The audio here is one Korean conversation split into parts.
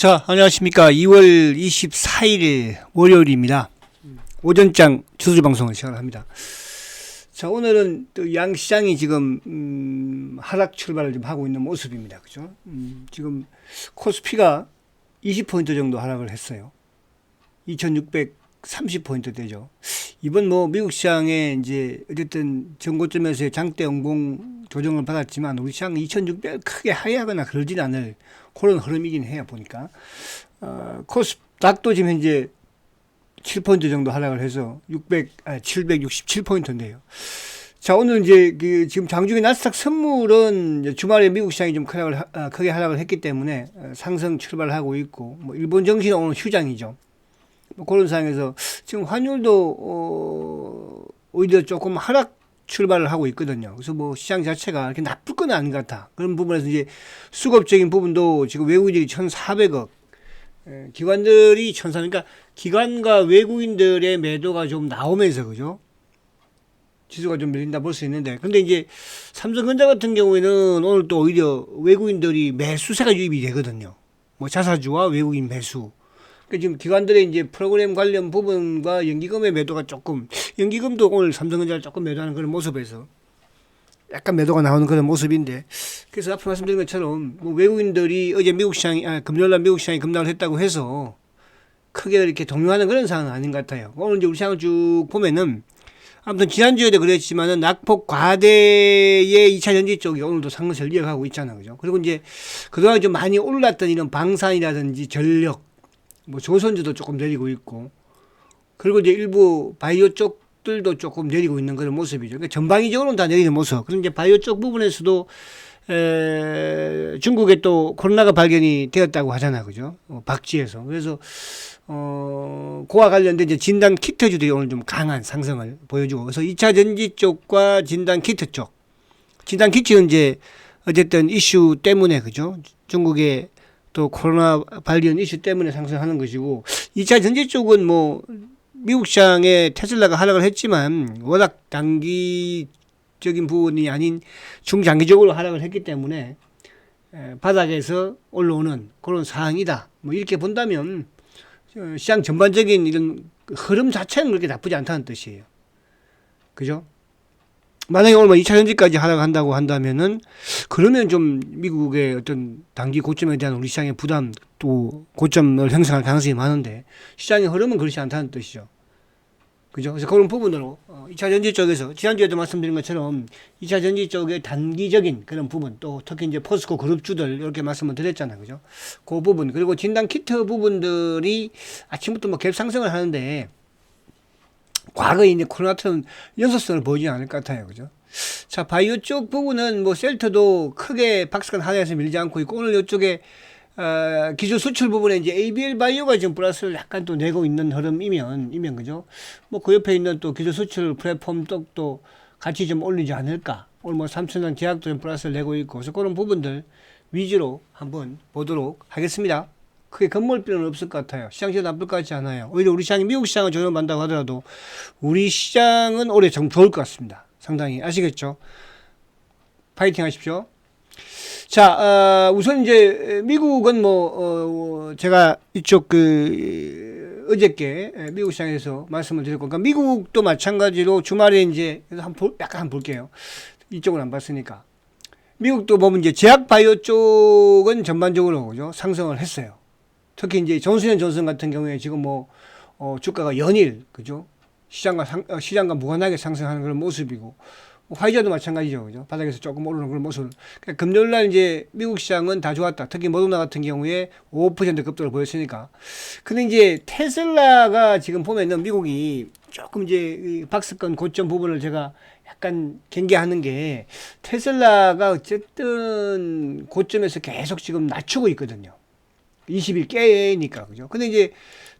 자, 안녕하십니까. 2월 24일 월요일입니다. 오전장 주소주 방송을 시작합니다. 자, 오늘은 또 양시장이 지금, 음, 하락 출발을 좀 하고 있는 모습입니다. 그죠? 음, 지금 코스피가 20포인트 정도 하락을 했어요. 2630포인트 되죠. 이번 뭐 미국 시장에 이제 어쨌든 전고점에서의 장대 연봉 조정을 받았지만 우리 시장 2600 크게 하회하거나 그러진 않을 그런 흐름이긴 해요 보니까 어, 코스닥도 지금 현재 7포인트 정도 하락을 해서 600, 아, 767포인트인데요. 자, 오늘 이제 그 지금 장중에 나스닥 선물은 주말에 미국 시장이 좀 크게, 하- 아, 크게 하락을 했기 때문에 어, 상승 출발하고 있고, 뭐 일본 정시는 오늘 휴장이죠. 뭐 그런 상황에서 지금 환율도 어, 오히려 조금 하락 출발을 하고 있거든요. 그래서 뭐 시장 자체가 이렇게 나쁠 건 아닌 것 같아. 그런 부분에서 이제 수급적인 부분도 지금 외국인들이 1,400억, 에, 기관들이 1,400억, 그러니까 기관과 외국인들의 매도가 좀 나오면서 그죠? 지수가 좀 밀린다 볼 수 있는데 근데 이제 삼성전자 같은 경우에는 오늘 또 오히려 외국인들이 매수세가 유입이 되거든요. 뭐 자사주와 외국인 매수. 그 지금 기관들의 이제 프로그램 관련 부분과 연기금의 매도가 조금 연기금도 오늘 삼성전자를 조금 매도하는 그런 모습에서 약간 매도가 나오는 그런 모습인데 그래서 앞서 말씀드린 것처럼 뭐 외국인들이 어제 미국 시장이 아, 금요일날 미국 시장이 급락을 했다고 해서 크게 이렇게 동요하는 그런 상황은 아닌 것 같아요. 오늘 이제 우리 시장을 쭉 보면은 아무튼 지난주에도 그랬지만은 낙폭 과대의 2차 전지 쪽이 오늘도 상승을 이어가고 있잖아. 그죠? 그리고 이제 그동안 좀 많이 올랐던 이런 방산이라든지 전력, 뭐 조선주도 조금 내리고 있고 그리고 이제 일부 바이오 쪽들도 조금 내리고 있는 그런 모습이죠. 그러니까 전방위적으로는 다 내리는 모습. 그리고 이제 바이오 쪽 부분에서도 에, 중국에 또 코로나가 발견이 되었다고 하잖아. 그죠? 어, 박쥐에서. 그래서 어, 그와 관련된 이제 진단 키트주들이 오늘 좀 강한 상승을 보여주고 그래서 2차 전지 쪽과 진단 키트 쪽. 진단 키트는 이제 어쨌든 이슈 때문에 그죠? 중국의 또 코로나 발견 이슈 때문에 상승하는 것이고 2차 전지 쪽은 뭐 미국 시장에 테슬라가 하락을 했지만 워낙 단기적인 부분이 아닌 중장기적으로 하락을 했기 때문에 에, 바닥에서 올라오는 그런 상황이다. 뭐 이렇게 본다면 어, 시장 전반적인 이런 흐름 자체는 그렇게 나쁘지 않다는 뜻이에요. 그죠? 만약에 오늘 뭐 2차 전지까지 하락한다고 한다면은 그러면 좀 미국의 어떤 단기 고점에 대한 우리 시장의 부담 또 고점을 형성할 가능성이 많은데 시장의 흐름은 그렇지 않다는 뜻이죠. 그죠? 그래서 그런 부분으로 어, 2차 전지 쪽에서 지난주에도 말씀드린 것처럼 2차 전지 쪽의 단기적인 그런 부분 또 특히 이제 포스코 그룹주들 이렇게 말씀을 드렸잖아요. 그죠? 그 부분 그리고 진단 키트 부분들이 아침부터 뭐 갭 상승을 하는데 과거에 이제 코로나처럼 연속성을 보이지 않을 것 같아요. 그죠? 자, 바이오 쪽 부분은 뭐 셀트도 크게 박스권 하나에서 밀지 않고 있고 오늘 이쪽에 어, 기술 수출 부분에 이제 ABL 바이오가 지금 플러스를 약간 또 내고 있는 흐름이면 이면 그죠? 뭐 그 옆에 있는 또 기술 수출 플랫폼 쪽도 같이 좀 올리지 않을까? 오늘 뭐 삼천원 제약도 좀 플러스를 내고 있고 그래서 그런 부분들 위주로 한번 보도록 하겠습니다. 크게 겁먹을 필요는 없을 것 같아요. 시장 이 나쁠 것 같지 않아요. 오히려 우리 시장이 미국 시장을 조정받는다고 하더라도 우리 시장은 올해 좀 좋을 것 같습니다. 상당히 아시겠죠? 파이팅 하십시오. 자, 어, 우선 이제 미국은 뭐 어, 제가 이쪽 그 어저께 미국 시장에서 말씀을 드렸고, 그러니까 미국도 마찬가지로 주말에 이제 한 볼, 약간 한 볼게요. 이쪽은 안 봤으니까. 미국도 보면 이제 제약 바이오 쪽은 전반적으로 그죠 상승을 했어요. 특히 이제 존슨 앤 존슨 같은 경우에 지금 뭐 어, 주가가 연일 그죠 시장과 상, 어, 시장과 무관하게 상승하는 그런 모습이고 뭐 화이자도 마찬가지죠 그죠 바닥에서 조금 오르는 그런 모습. 그러니까 금요일 날 이제 미국 시장은 다 좋았다. 특히 모더나 같은 경우에 5% 급등을 보였으니까. 근데 이제 테슬라가 지금 보면은 미국이 조금 이제 이 박스권 고점 부분을 제가 약간 경계하는 게 테슬라가 어쨌든 고점에서 계속 지금 낮추고 있거든요. 20일 깨니까 그죠. 근데 이제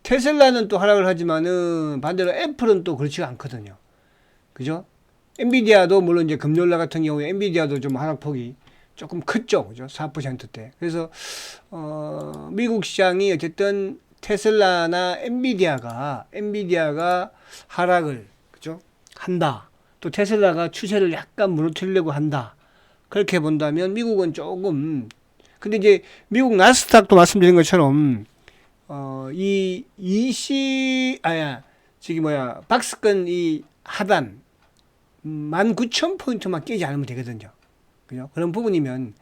테슬라는 또 하락을 하지만은 반대로 애플은 또 그렇지가 않거든요. 그죠? 엔비디아도 물론 이제 금요일 날 같은 경우에 엔비디아도 좀 하락폭이 조금 크죠. 그죠? 4%대. 그래서 어 미국 시장이 어쨌든 테슬라나 엔비디아가 엔비디아가 하락을 그죠? 한다. 또 테슬라가 추세를 약간 무너뜨리려고 한다. 그렇게 본다면 미국은 조금 근데 이제 미국 나스닥도 말씀드린 것처럼 어, 이 20, 아야, 저기 뭐야, 박스권 이 하단, 19,000포인트만 깨지 않으면 되거든요. 그죠? 그런 부분이면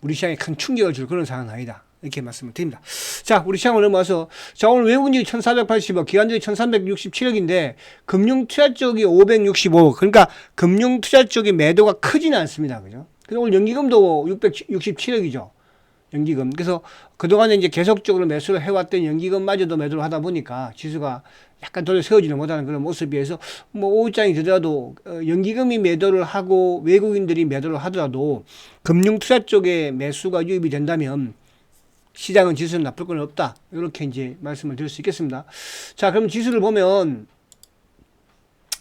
우리 시장에 큰 충격을 줄 그런 상황은 아니다. 이렇게 말씀을 드립니다. 자, 우리 시장을 넘어와서, 자, 오늘 외국인이 1,480억, 기관들이 1,367억인데, 금융투자 쪽이 565억. 그러니까 금융투자 쪽이 매도가 크지는 않습니다. 그죠? 그리고 오늘 연기금도 667억이죠. 연기금. 그래서 그동안에 이제 계속적으로 매수를 해왔던 연기금마저도 매도를 하다 보니까 지수가 약간 돌려 세워지는 못하는 그런 모습이어서 뭐 오후장이 되더라도 어, 연기금이 매도를 하고 외국인들이 매도를 하더라도 금융투자 쪽에 매수가 유입이 된다면 시장은 지수는 나쁠 건 없다. 이렇게 이제 말씀을 드릴 수 있겠습니다. 자, 그럼 지수를 보면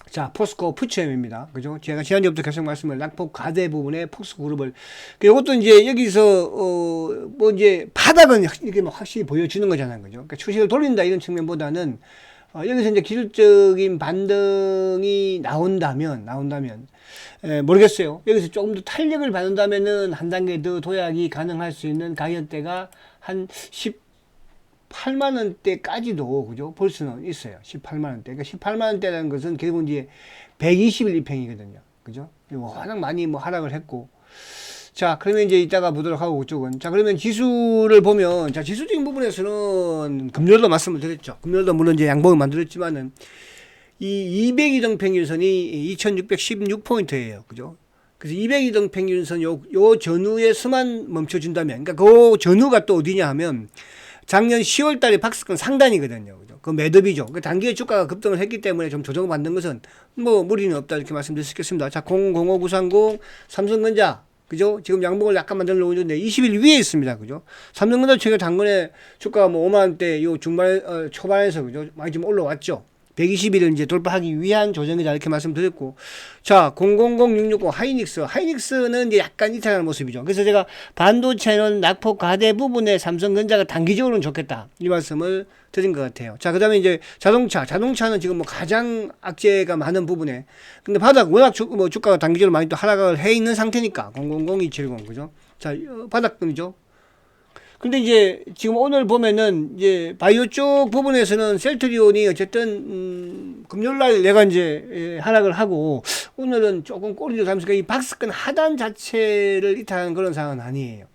자, 포스코 푸츠엠입니다. 그죠? 제가 지난주부터 계속 말씀을 낙폭 과대 부분에 포스코 그룹을. 이것도 이제 여기서, 어, 뭐 이제 바닥은 이렇게 뭐 확실히 보여주는 거잖아요. 그죠? 그러니까 추세를 돌린다 이런 측면보다는 어, 여기서 이제 기술적인 반등이 나온다면, 나온다면, 에, 모르겠어요. 여기서 조금 더 탄력을 받는다면은 한 단계 더 도약이 가능할 수 있는 가격대가 한 18만 원대까지도 그죠? 볼 수는 있어요. 18만 원대. 그러니까 18만 원대라는 것은 결국 이제 121 2평이거든요. 그죠? 워낙 많이 뭐 하락을 했고. 자, 그러면 이제 이따가 보도록 하고 그쪽은. 자, 그러면 지수를 보면, 자, 지수적인 부분에서는 금요일도 말씀을 드렸죠. 금요일도 물론 이제 양봉을 만들었지만은 이 200이동 평균선이 2616포인트예요. 그죠? 그래서 200이동 평균선 요, 요 전후에서만 멈춰준다면, 그러니까 그 전후가 또 어디냐 하면 작년 10월 달에 박스권 상단이거든요. 그죠? 그 매듭이죠. 그 단기에 주가가 급등을 했기 때문에 좀 조정을 받는 것은 뭐 무리는 없다 이렇게 말씀드릴 수 있겠습니다. 자, 005930 삼성전자 그죠? 지금 양봉을 약간 만들어 놓는데 20일 위에 있습니다. 그죠? 삼성전자 최근 당근에 주가가 뭐 5만 원대 요 중반 어, 초반에서 그죠? 많이 좀 올라왔죠. 120일을 이제 돌파하기 위한 조정이다 이렇게 말씀드렸고. 자 000660 하이닉스. 하이닉스는 이제 약간 이탈하는 모습이죠. 그래서 제가 반도체는 낙폭 과대 부분에 삼성전자가 단기적으로는 좋겠다. 이 말씀을 드린 것 같아요. 자 그 다음에 이제 자동차. 자동차는 지금 뭐 가장 악재가 많은 부분에. 근데 바닥 워낙 주, 뭐 주가가 단기적으로 많이 또 하락을 해 있는 상태니까. 000270 그죠? 자 어, 바닥금이죠 근데 이제 지금 오늘 보면은 이제 바이오 쪽 부분에서는 셀트리온이 어쨌든 음, 금요일 날 내가 이제 예, 하락을 하고 오늘은 조금 꼬리를 담으니까 이 박스권 하단 자체를 이탈하는 그런 상황은 아니에요.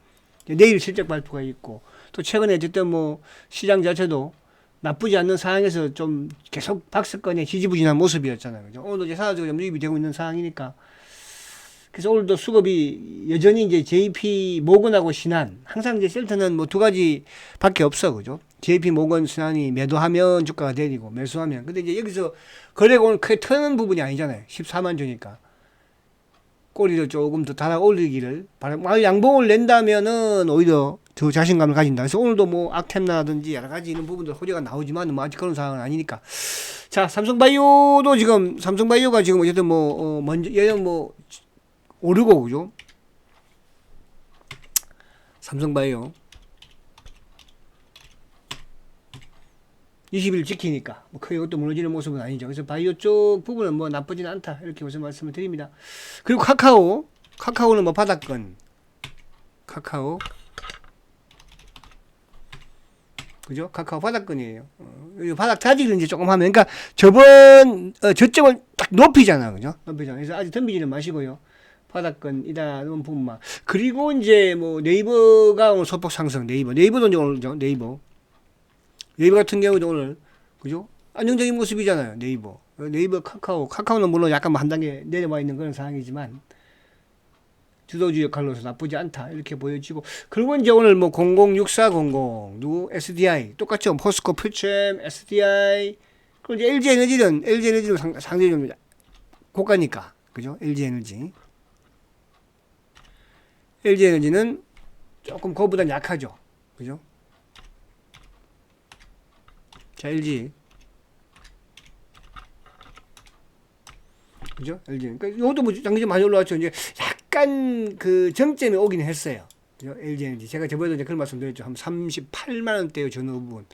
이제 내일 실적 발표가 있고 또 최근에 어쨌든 뭐 시장 자체도 나쁘지 않는 상황에서 좀 계속 박스권에 지지부진한 모습이었잖아요. 그죠? 오늘도 이제 사회적으로 좀 유입이 되고 있는 상황이니까 그래서 오늘도 수급이 여전히 이제 JP 모건하고 신한 항상 이제 셀트는 뭐 두 가지 밖에 없어 그죠? JP 모건 신한이 매도하면 주가가 내리고 매수하면 근데 이제 여기서 거래가 오늘 크게 트는 부분이 아니잖아요. 14만 주니까 꼬리를 조금 더 달아 올리기를 바람. 만약 양봉을 낸다면은 오히려 더 자신감을 가진다. 그래서 오늘도 뭐 악템나라든지 여러 가지 이런 부분들 호재가 나오지만 뭐 아직 그런 상황은 아니니까. 자, 삼성바이오도 지금 삼성바이오가 지금 어쨌든 뭐 어, 먼저 얘는 뭐 오르고 그죠? 삼성바이오 20일 지키니까 뭐 크게 이것도 무너지는 모습은 아니죠. 그래서 바이오 쪽 부분은 뭐 나쁘진 않다 이렇게 무슨 말씀을 드립니다. 그리고 카카오 카카오는 뭐 바닥권 카카오 그죠? 카카오 바닥권이에요. 어, 이 바닥 다지기를 이제 조금 하면 그러니까 저번 어, 저점을 딱 높이잖아, 그죠? 높이잖아. 그래서 아직 덤비지는 마시고요. 바닥권이다는 부분만. 그리고 이제 뭐 네이버가 오늘 소폭 상승, 네이버. 네이버도 이제 오늘 죠 네이버. 네이버 같은 경우도 오늘, 그죠? 안정적인 모습이잖아요, 네이버. 네이버 카카오. 카카오는 물론 약간 뭐한 단계 내려와 있는 그런 상황이지만, 주도주 역할로서 나쁘지 않다. 이렇게 보여지고. 그리고 이제 오늘 뭐 006400, 누구? SDI. 똑같죠? 포스코 퓨처엠, SDI. 그리고 이제 LG 에너지는, LG 에너지는 상, 상당히 좀 고가니까. 그죠? LG 에너지. LG 에너지는 조금 그거보다 약하죠. 그죠? 자, LG. 그죠? LG. 그러니까 이것도 뭐 장기적 많이 올라왔죠. 이제 약간 그 정점에 오긴 했어요. 그죠? LG 에너지. 제가 저번에도 이제 그런 말씀 드렸죠. 한 38만 원대의 전후 부분.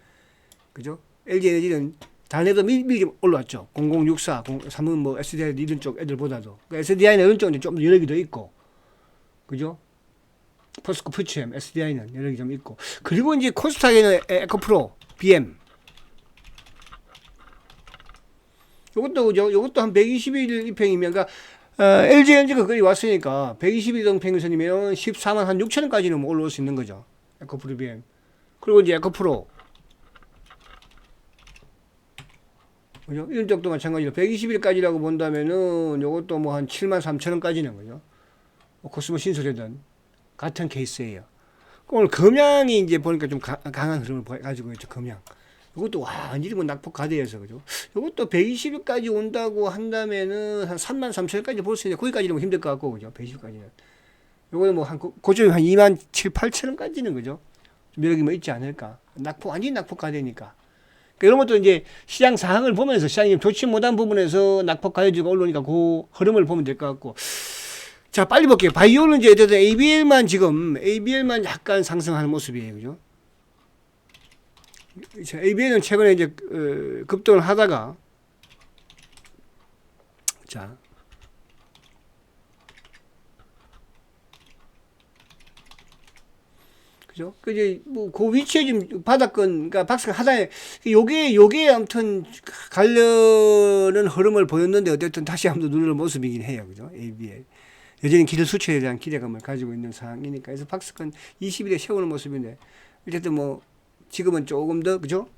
그죠? LG 에너지는 달래도 미리, 좀 올라왔죠. 0064, 3은 뭐 SDI 이런 쪽 애들보다도. 그 SDI는 이런 쪽은 좀 여력이 더 있고. 그죠? 포스코 푸치엠, SDI는 여러 개 좀 있고. 그리고 이제 코스닥에는 에- 에코프로, BM. 요것도 그죠? 요것도 한 120일 입행이면 그러니까 어, LG 엔지가 거의 왔으니까 120일 동 평균선이면 14만 한 6천 원까지는 뭐 올라올 수 있는 거죠. 에코프로 BM. 그리고 이제 에코프로 그죠? 이런 쪽도 마찬가지로 120일까지라고 본다면은 요것도 뭐 한 7만 3천 원까지는 거죠. 뭐 코스모 신소재든 같은 케이스예요. 오늘 금양이 이제 보니까 좀 가, 강한 흐름을 보- 가지고 있죠. 금양. 이것도 완전히 뭐 낙폭 가대여서 그죠. 이것도 120일까지 온다고 한다면은 한 3만 3천원까지 볼 수 있는데 거기까지는 뭐 힘들 것 같고 그죠. 120일까지는. 요거는 뭐한 고점이 한 2만 7, 8천원까지는 그죠. 좀 여력이 뭐 있지 않을까. 낙폭 완전히 낙폭 가대니까. 그러니까 이런 것도 이제 시장 상황을 보면서 시장이 좋지 못한 부분에서 낙폭 가해지고 올라오니까 그 흐름을 보면 될 것 같고. 자, 빨리 볼게요. 바이오는 이제 어쨌든 ABL만 지금, ABL만 약간 상승하는 모습이에요. 그죠? 자, ABL은 최근에 이제, 어, 급등을 하다가, 자. 그죠? 그 이제 뭐그 위치에 지금 바닥권, 그러니까 박스가 하단에 요게 요게 아무튼 가려는 흐름을 보였는데 어쨌든 다시 한번 누르는 모습이긴 해요, 그죠? ABL. 여전히 기술 수출에 대한 기대감을 가지고 있는 상황이니까 그래서 박스권 20일에 세우는 모습인데 어쨌든 뭐 지금은 조금 더 그죠?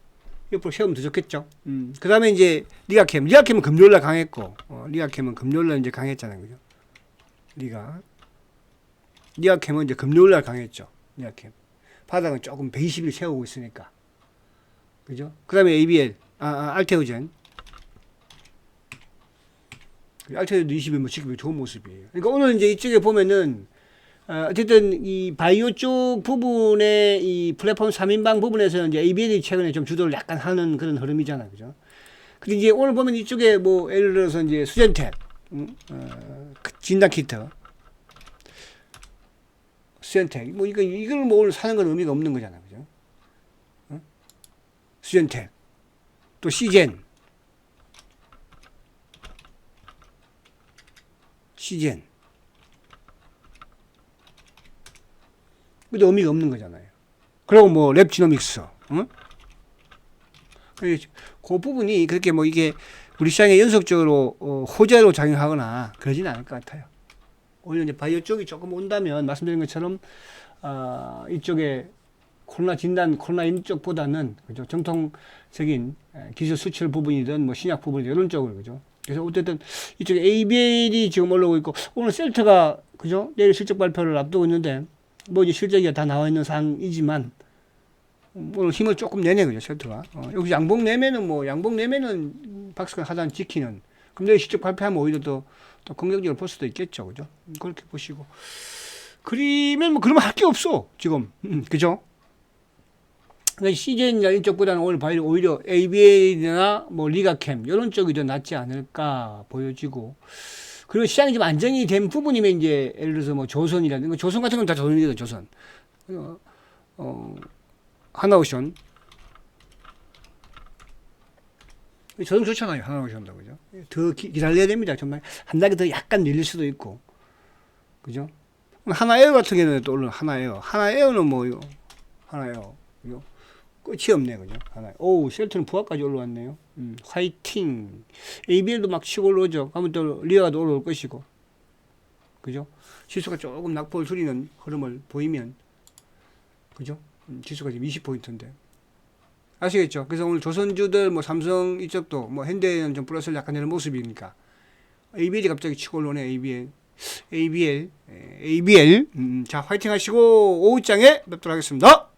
옆으로 세우면 더 좋겠죠. 음. 그다음에 이제 리가캠, 리가캠은 금요일 날 강했고 어, 리가캠은 금요일 날 이제 강했잖아요, 그죠? 리가 리가캠은 이제 금요일 날 강했죠. 리가캠 바닥은 조금 120일 세우고 있으니까 그죠? 그다음에 ABL, 아, 아 알테오젠 알테오도 20일 뭐 지금 좋은 모습이에요. 그러니까 오늘 이제 이쪽에 보면은 어, 어쨌든 이 바이오 쪽 부분의 이 플랫폼 3인방 부분에서는 이제 ABL이 최근에 좀 주도를 약간 하는 그런 흐름이잖아요. 그죠? 근데 이제 오늘 보면 이쪽에 뭐 예를 들어서 이제 수젠텍, 음, 어, 그 진단 키트, 수젠텍, 뭐 이거 이걸 뭐 오늘 사는 건 의미가 없는 거잖아요. 그죠? 어? 수젠텍, 또 시젠, 시젠. 근데 의미가 없는 거잖아요. 그리고 뭐 랩지노믹스, 응? 그, 그 부분이 그렇게 뭐 이게 우리 시장에 연속적으로 어, 호재로 작용하거나 그러지는 않을 것 같아요. 오히려 이제 바이오 쪽이 조금 온다면 말씀드린 것처럼 아, 이쪽에 코로나 진단, 코로나 인 쪽보다는 그죠 정통적인 에, 기술 수출 부분이든 뭐 신약 부분이든 이런 쪽으로 그죠. 그래서 어쨌든 이쪽에 ABL이 지금 올라오고 있고 오늘 셀트가 그죠? 내일 실적 발표를 앞두고 있는데 뭐 이제 실적이 다 나와 있는 상황이지만 음, 오늘 힘을 조금 내네 그죠? 셀트가. 어, 여기 양봉 내면은 뭐 양봉 내면은 박스권 하단 지키는. 그럼 내일 실적 발표하면 오히려 더, 더 긍정적으로 볼 수도 있겠죠 그죠? 음, 그렇게 보시고. 그러면 뭐 그러면 할 게 없어 지금. 음, 그죠 그러니까 CJ나 이쪽 보다는 오늘 바이오 오히려 ABA나 뭐 리가캠 이런 쪽이 더 낫지 않을까 보여지고. 그리고 시장이 좀 안정이 된 부분이면 이제 예를 들어서 뭐 조선이라든가 조선 같은 건 다 조선이거든 조선. 어, 어 하나오션. 조선 좋잖아요 하나오션도 그죠? 더 기, 기다려야 됩니다. 정말 한 달이 더 약간 밀릴 수도 있고. 그죠? 하나 에어 같은 경우는 또 오늘 하나 에어 하나 에어는 뭐 이거 하나 에어 이거 끝이 없네 그죠? 하나 오 셀트는 부하까지 올라왔네요. 음, 화이팅. ABL도 막 치고 올라오죠. 그러면 또 리아도 올라올 것이고. 그죠? 지수가 조금 낙폭을 줄이는 흐름을 보이면 그죠? 음, 지수가 지금 20포인트인데. 아시겠죠? 그래서 오늘 조선주들 뭐 삼성 이쪽도 뭐 현대는 좀 플러스를 약간 내는 모습이니까. ABL이 갑자기 치고 올라오네 ABL ABL 에, ABL 음, 자 화이팅 하시고 오후장에 뵙도록 하겠습니다